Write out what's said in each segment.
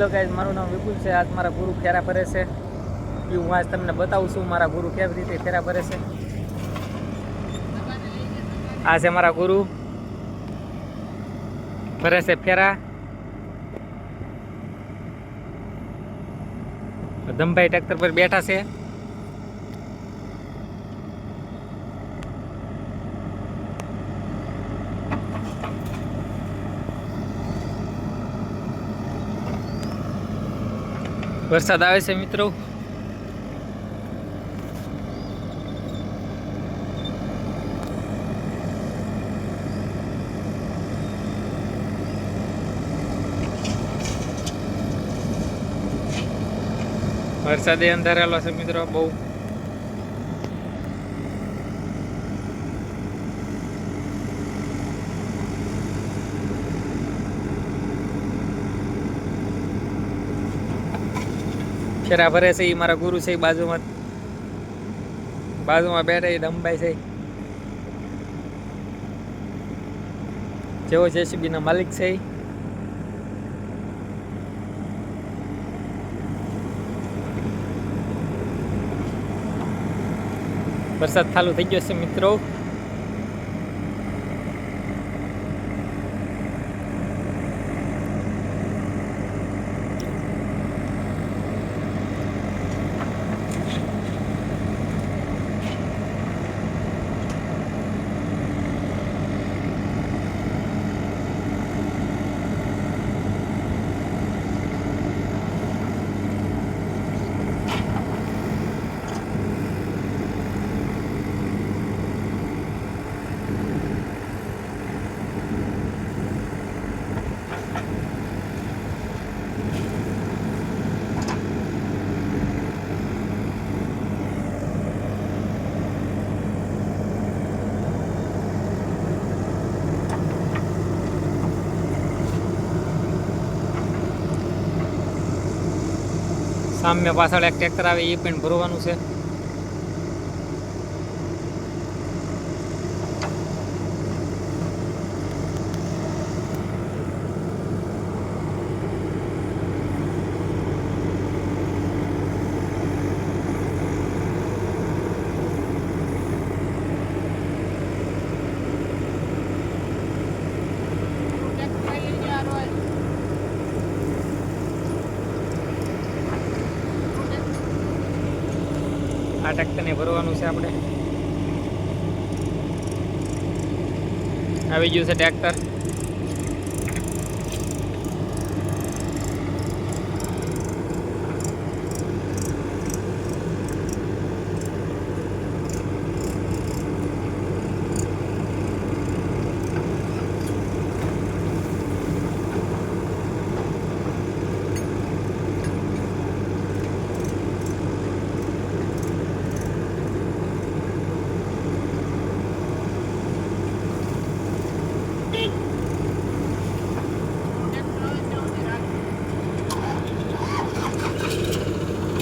Hello guys, મારું નામ વિપુલ છે. આજ મારા ગુરુ ફેરા ફરે છે. એ હું આજ તમને બતાવું છું, મારા ગુરુ કેવી રીતે ફેરા ફરે છે. આ છે મારા ગુરુ. ફરે છે ફેરા. ધમભાઈ ટ્રેક્ટર પર બેઠા છે. વરસાદ આવે છે મિત્રો. વરસાદે અંધારેલો છે મિત્રો બહુ. ફેરા ભરે છે એ મારા ગુરુ છે એ બાજુમાં. બાજુમાં બેઠા એ દમભાઈ છે. જેવો જેસીબી ના માલિક છે ઈ. વરસાદ ચાલુ થઈ ગયો છે મિત્રો. સામે પાછળ એક ટ્રેક્ટર આવે એ પણ ભરવાનું છે. આ ટ્રેક્ટરને ભરવાનું છે આપણે. આવી ગયું છે ટ્રેક્ટર.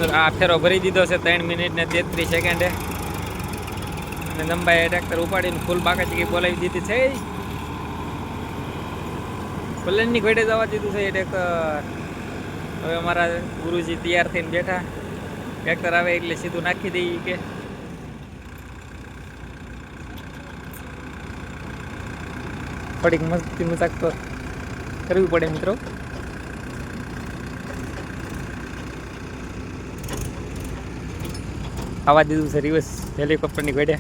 આ ફેરો ભરી દીધો છે, ત્રણ મિનિટ ને તેત્રીસ સેકન્ડે અને લંબાઈ ટ્રેક્ટર ઉપાડીને ફૂલ બાકાચી બોલાવી દીધી છે. પલનની ઘોડે જવા દીધું છે એ ટ્રેક્ટર હવે અમારા ગુરુજી તૈયાર થઈને બેઠા. ટ્રેક્ટર આવે એટલે સીધું નાખી દઈએ કે. થોડીક મસ્તી મજાક તો કરવી પડે મિત્રો. આવા દીધું છે રિવર્સ હેલિકોપ્ટરની ઘડે.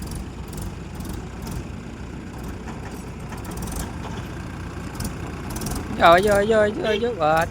આવજો આવજો આવજો આવજો વાત.